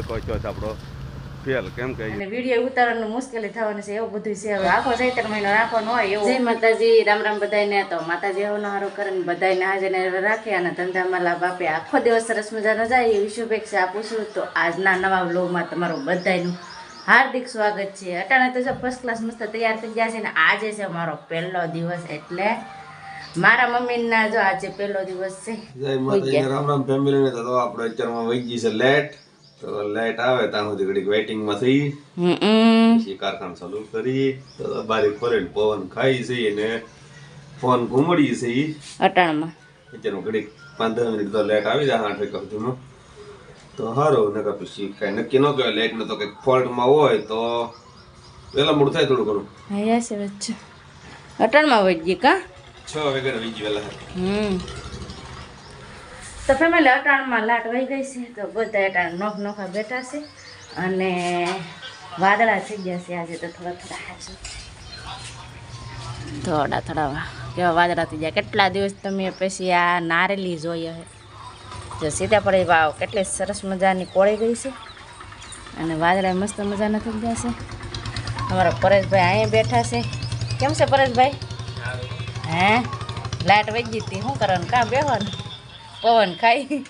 ટકો ચોથ આપણો. ફેલ કેમ કે વીડિયો ઉતારવાનું મુશ્કેલી થવાની છે એવું બધું છે. હવે આખો ચૈત્ર મહિનો રાખવાનો હોય એવું. જય માતાજી રામ રામ બધાને તો માતાજી એવો હારો કરે ને બધાને હાજર રાખે અને ધંધામાં લાભ આપે. આખો દિવસ સરસ મજાનો જાય એવી શુભેચ્છા આપું છું. તો આજના નવા વ્લોગમાં તમારું બધાનું હાર્દિક સ્વાગત છે. અટાણે તો જો ફર્સ્ટ ક્લાસ મસ્ત તૈયાર થઈ ગયા છે ને આજે છે મારો પહેલો દિવસ એટલે મારા મમ્મીના જો આજે પહેલો દિવસ છે. જય માતાજી રામ રામ ફેમિલી ને તો આપણે અત્યારમાં વહી ગઈ છે લેટ તો લેટ આવે ત્યાં સુધી ઘડીક વેઇટિંગમાં થઈ. પછી કારખાનું ચાલુ કરી તો બારી ખોલે પવન ખાઈ છે અને ફોન ઘૂમડી છે. અટાણમાં. અત્યારમાં ઘડીક પાંચ દસ મિનિટ તો લેટ આવી જાય આઠ વાગ્યા સુધીમાં. તો સારું નકર પછી કઈ નક્કી ન કહેવાય. લેટ ને તો કંઈક ફોલ્ટમાં હોય તો વહેલા મોડું થાય થોડું ઘણું. અહીંયા છે વચ્ચે. અટાણમાં વહી ગઈ કા? છ વાગ્યા વીજી વહેલા. હમ. તો ફેમિલી અટાણમાં લાટ વહી ગઈ છે તો બધા અટાણ નોખ નોખા બેઠા છે અને વાદળા થઈ ગયા છે આજે તો થોડા થોડા હાજર. થોડા થોડા કેવા વાદળા થઈ ગયા. કેટલા દિવસ તમે પછી આ નારેલી જોઈએ જો સીતાફળી વાવ કેટલી સરસ મજાની કોળી ગઈ છે. અને વાદળા મસ્ત મજાના થઈ ગયા છે. અમારા પરેશભાઈ અહીંયા બેઠા છે. કેમ છે પરેશભાઈ? હે? લાઇટ વહી ગઈ હતી. શું કરવાનું? કાં બેહવાનું? પવન ખાઈ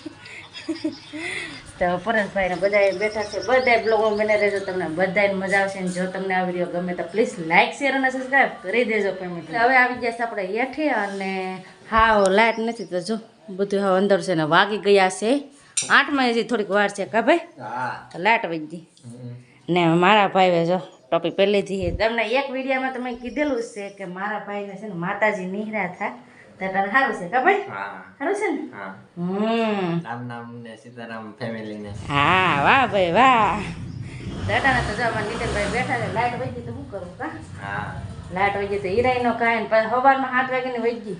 તો પરેશભાઈને બધા બેઠા છે. બધા બ્લોગમાં બને રહેજો. તમને બધાને મજા આવશે ને જો તમને આ વીડિયો ગમે તો પ્લીઝ લાઇક શેર અને સબસ્ક્રાઈબ કરી દેજો પેમેન્ટ હવે આવી ગયા છે આપણે હેઠે અને હા લાઇટ નથી તો જો બધું હવે અંદર છે ને વાગી ગયા છે. આઠમાં હજી થોડીક વાર છે કા ભાઈ? લાઇટ વધી ગઈ. ને મારા ભાઈ જો ટોપી પહેલેથી તમને એક વિડીયોમાં તમે કીધેલું જ છે કે મારા ભાઈને છે ને માતાજી નિહરા થા. તો તને સારું છે ખબર સારું છે ને હા હમ રામ નામ ને સીતારામ ફેમિલી ને હા વાહ ભાઈ વાહ દાદાને તો જવા નીતિનભાઈ બેઠા છે લાઈટ વહી ગઈ તો શું કરું કા હા લાઈટ વહી ગઈ તો હિરાઈનો ખાય ને પછી સવારમાં સાતની વહી ગઈ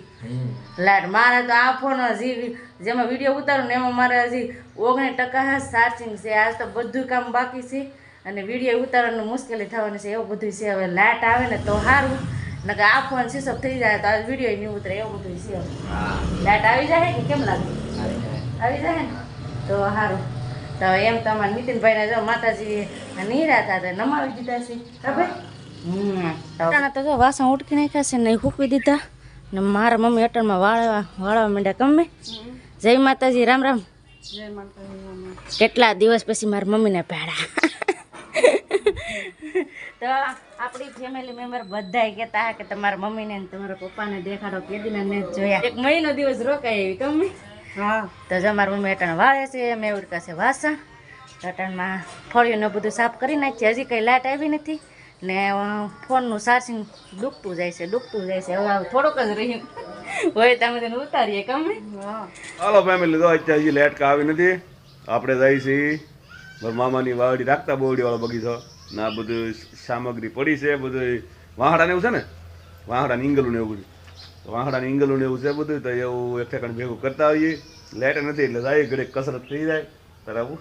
લાઈટ મારે તો આ ફોન હજી જેમાં વીડિયો ઉતારું ને એમાં મારે હજી ઓગણીસ ટકા ચાર્જિંગ છે આજ તો બધું કામ બાકી છે અને વીડિયો ઉતારવાનું મુશ્કેલી થવાની છે એવું બધું છે હવે લાઇટ આવે ને તો સારું નકર આ ફોન સ્વિચ થઈ જાય તો આ વીડિયો નહીં ઉતરે એવું બધું છે. લાઈટ આવી જાય કે કેમ લાગે? આવી જાય. ને? તો સારું તો એમ તમારા નીતિનભાઈને જો માતાજી નીરા હતા નમાવી દીધા છે. ખબર તો જો વાસણ ઉટકી નાખ્યા છે ને હૂકવી દીધા. ને મારા મમ્મી અટલમાં વાળવા વાળવા માંડ્યા ગમે. જય માતાજી રામ રામ. કેટલા દિવસ પછી મારા મમ્મીને ભેડા તો આપણી ફેમિલી મેમ્બર બધાય કહેતા કે તમારા મમ્મીને ને તમારા પપ્પાને દેખાડો કેદીને ને જોયા. એક મહિનો દિવસ રોકાય એવી ગમે હા. તો જો મારું મમ્મી અટણ વાળે છે મેં ઉડકા છે વાસણ. અટણમાં ફળિયું ને બધું સાફ કરી નાખી. હજી કંઈ લાઇટ આવી નથી. ને ફોનનું ચાર્જિંગ ડૂબતું જાય છે ડૂબતું જાય છે. હવે થોડુંક જ રહ્યું. હોય તમે તેને ઉતારીએ ગમે હાલો ફેમિલી તો અત્યારે હજી લેટ આવી નથી. આપણે જઈ છીએ. મારા મામાની વાવડી રાખતા બોવડી વાળો બગીચો. ને આ બધું સામગ્રી પડી છે બધું વાહડા ને એવું છે ને? વાહડા ને ઈંગલું ને એવું બધું. તો વાહડા ને ઈંગલું ને એવું છે બધું તો એવું એક ઠેકાણે ભેગું કરતા આવીએ. લેટ નથી એટલે જાય ઘડે કસરત થઈ જાય. બરાબર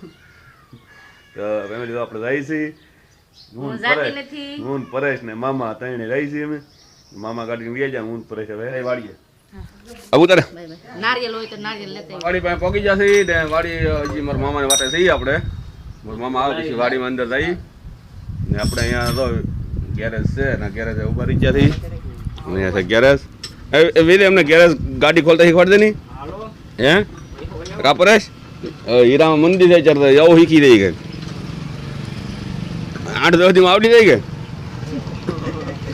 તો એમ લીધું આપણે જાય છીએ. હું પરેશ. હું પરેશ ને મામા ત્રણે રહી છીએ અમે. મામા ગાડીને વ્યાજ જાય હું પરેશ. હવે વાડીએ આવું તારે? નારિયેલ હોય તો નારિયેલ લેતા વાડી પાસે પહોંચી જશે ને વાડી હજી મારા મામાને વાટે થઈ આપણે. મારા મામા આવે પછી વાડીમાં અંદર જઈ ને આપણે અહીંયા તો ગેરેજ છે ને ગેરેજ ઊભા રહી ગયા અહીંયા છે ગેરેજ એ વેલી અમને ગેરેજ ગાડી ખોલતા શીખવાડ દે ની. હે? કાપરેશ હીરા મંદિર જાય ચડતા એવું શીખી દઈ કે. આઠ દસ દીમાં આવડી જાય કે.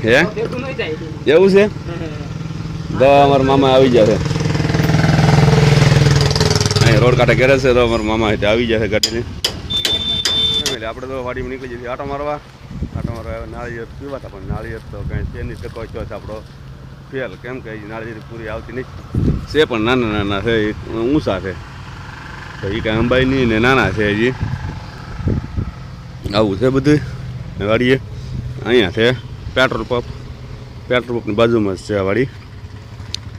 હે? એવું છે? તો અમારા મામા આવી જશે અહીં રોડ કાંઠે ગેરેજ છે તો અમારા મામા આવી જશે ગાડીને. એટલે આપણે તો વાડીમાં નીકળી જઈએ આટો મારવા. આટો મારવા નાળિયેર પીવાતા પણ નાળિયેર તો કંઈ છે નહીં. ટકો છો આપણો. ફેલ. કેમ કે નાળિયેર પૂરી આવતી નહીં છે પણ નાના નાના છે. ઊંચા છે. તો એ કાંઈ અંબાઈ નહીં ને નાના છે હજી. આવું છે બધું. વાડીએ. અહીંયા છે. Petrol pump. પેટ્રોલ પંપની બાજુમાં જ છે આ વાડી.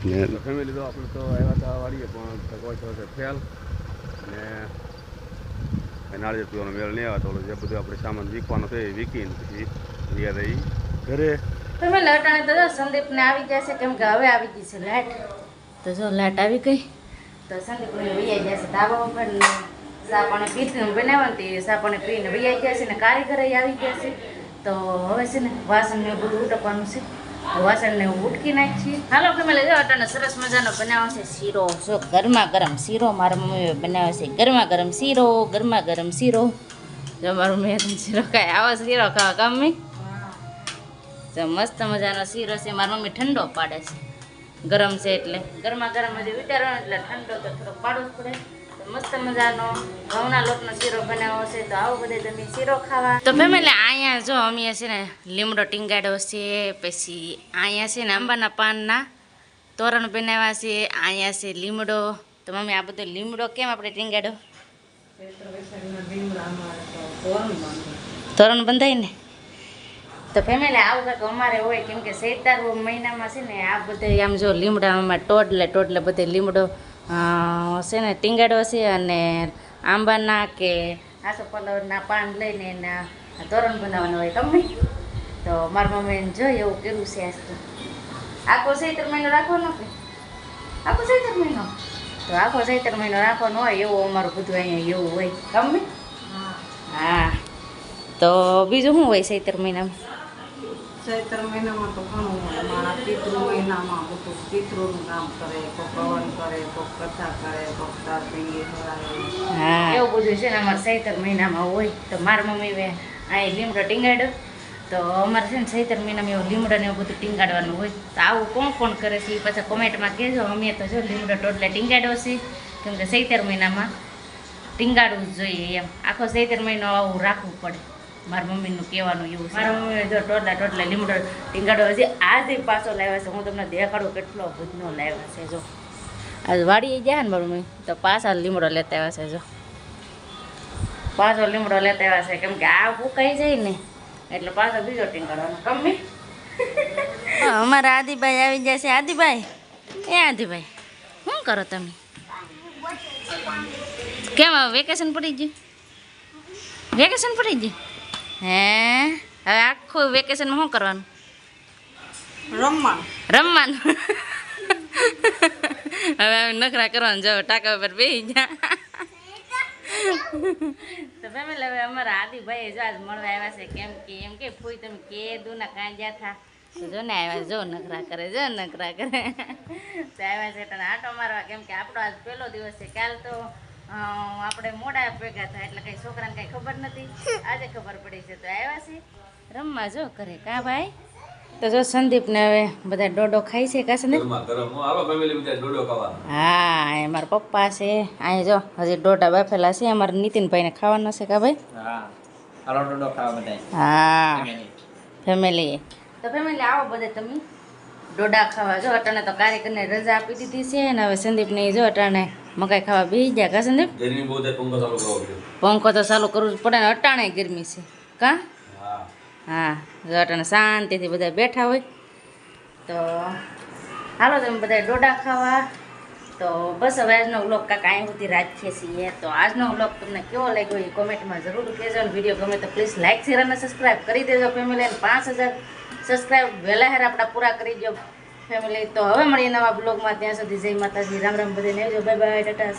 ને ફેમિલી તો આપણે તો આવ્યા હતા વાડીએ પણ ફેલ. ને નાળિયેર પીવાનો મેળ નહીં આવે તો જે બધું આપણે સામાન વીકવાનો છે એ વીકીને પછી ગયા રહી ઘરે તમે લટાણે તો જો સંદીપને આવી જશે કેમ કે હવે આવી ગઈ છે લાઇટ તો જો લાઇટ આવી ગઈ? તો સંદીપને વૈયા જશે ધાબા ઉપર સાપણે પીઠનું બનાવવાનું તે સાપણે પીને વૈયા ગયા છે ને કારીગર આવી ગયા છે તો હવે છે ને વાસણ ને બધું ઉટકવાનું છે વાસણને ઉટકી નાખીએ. હાલો ફેમિલી જો અટાણે સરસ મજાનો બનાવો છે શીરો. જો ગરમા ગરમ શીરો, મારા મમ્મીએ બનાવે છે. ગરમા ગરમ શીરો, ગરમા ગરમ શીરો. જો મારું મેં શીરો કાંઈ આવો શીરો ખાવા ગમે? તો મસ્ત મજાનો શીરો છે. મારી મમ્મી ઠંડો પાડે છે. ગરમ છે એટલે. ગરમા ગરમ હજી વિચારવાનું, એટલે ઠંડો તો થોડો પાડવો જ પડે. મસ્ત મજાનો ઘઉંના લોટનો શીરો બનાવ્યો છે. તો આવો બધે તમે શીરો ખાવા. તો ફેમિલી, અહીંયા જો અમે છે ને લીમડો ટીંગાડ્યો છે, પછી અહીંયા છે ને આંબાના પાનના તોરણ બનાવ્યા છે, અહીંયા છે લીમડો. તો મમ્મી, આ બધો લીમડો કેમ આપણે ટીંગાડ્યો તોરણ બંધાય ને? તો ફેમિલી, આવું કંઈક અમારે હોય, કેમ કે સૈતાર મહિનામાં છે ને, આ બધે આમ જો લીમડા અમારે ટોડલે ટોડલે બધે લીમડો છે ને ટીંગાડો છે અને આંબાના કે આસો પલવના પાન લઈને એના તોરણ બનાવવાનું હોય ગમે. તો મારા મમ્મીને જો એવું કર્યું છે આજ તો. આખો સૈતર મહિનો રાખવાનો કે? આખો સૈતર મહિનો? તો આખો સૈતર મહિનો રાખવાનો હોય એવું અમારું બધું અહીંયા એવું હોય ગમે. હા. તો બીજું શું હોય સૈતર મહિનામાં? ચૈત્ર મહિનામાં તો ઘણું હોય. મારા પિતૃ મહિનામાં બધું પિતૃનું કામ કરે કોક પવન કરે કોક કથા કરે કોક તાપીએ હા. એવું બધું છે ને અમારે સૈતર મહિનામાં હોય. તો મારા મમ્મી વે અહીં લીમડો ટીંગાડ્યો. તો અમારે છે ને સૈતર મહિનામાં એવું લીમડો ને એવું બધું ટીંગાડવાનું હોય. તો આવું કોણ કોણ કરે છે એ પાછા કોમેન્ટમાં કહેજો. અમે તો જો લીમડો ટોટલે ટીંગાડ્યો છે. કેમ કે સૈતર મહિનામાં ટીંગાડવું જ જોઈએ એમ. આખો સૈતર મહિનો આવું રાખવું પડે. મારા મમ્મીનું કહેવાનું એવું મારા મમ્મીએ જો ટોટલા ટોટલે લીમડો ટીંગાડો હજી આજે પાછો લાવ્યા છે. હું તમને દેખાડું કેટલો ભૂજનો લાવ્યા છે જો. આજ વાડીએ ગયા ને મારું મમ્મી તો પાછા લીમડો લેતા આવ્યા છે જો. પાછો લીમડો લેતા આવ્યા છે. કેમ કે આ ફૂકાઈ જાય ને એટલે પાછો બીજો ટીંગાડવાનો. કમી અમારા આદિભાઈ આવી ગયા છે. આદિભાઈ? એ આદિભાઈ શું કરો તમે? કેમ વેકેશન પડી ગયું? વેકેશન પડી ગયું? હે? હવે આખું વેકેશનમાં શું કરવાનું? રમવાનું. રમવાનું? હવે નખરા કરવાનું જાવ ટાકા પર બેસી જા તો ફેમિલી હવે અમારા આદિભાઈ જો આજ મળવા આવ્યા છે કેમ કે એમ કે ફૂઈ તમે કે ના કાંઈ જ્યાં થા. જો ને આવ્યા જો નખરા કરે જો નખરા કરે. તો આવ્યા છે તને આટો મારવા કેમ કે આપણો આજ પહેલો દિવસ છે કાલ તો આપણે મોડા ભેગા થાય એટલે કઈ છોકરાને કઈ ખબર નથી. આજે ખબર પડી છે તો આવ્યા છે. રમવા જો કરે કા ભાઈ? તો જો સંદીપને હવે બધા ડોડો ખાય છે કાશે સંદીપ ગરમ હું આવો ફેમિલી બધા ડોડો ખાવા હા એ મારા પપ્પા છે. અહીંયા જો હજી ડોડા બાફેલા છે. અમારા નીતિનભાઈને ખાવાનો છે કા ભાઈ? હા. હાલો ડોડો ખાવા બધાય. હા. ફેમિલી તો ફેમિલી આવો બધે તમે. ડોડા ખાવા જો અટાણે તો કાર્યકરને રજા આપી દીધી છે અને હવે સંદીપને જો અટાણે મકાઈ ખાવા બેસી ગયા કા સંદીપ ગરમી બહુ થાય પંખો ચાલુ કરવો પડ્યો. પંખો તો ચાલુ કરવું પડે ને અટાણે ગરમી છે. કા? હા. હા અટાણે શાંતિથી બધા બેઠા હોય. તો હાલો તમે બધા ડોડા ખાવા. તો બસ હવે આજનો વ્લોગ કાંઈક અહીં સુધી રાખીએ છીએ. તો આજનો વ્લોગ તમને કેવો લાગ્યો એ કોમેન્ટમાં જરૂર કહેજો. અને વીડિયો ગમે તો પ્લીઝ લાઇક શેર અને સબસ્ક્રાઈબ કરી દેજો ફેમિલી અને પાંચ હજાર સબસ્ક્રાઈબ વહેલા હેર આપણા પૂરા કરી દો ફેમિલી તો હવે મળીએ નવા બ્લોગમાં ત્યાં સુધી જય માતાજી. રામ રામ બધે જો બાય બાય ટાટા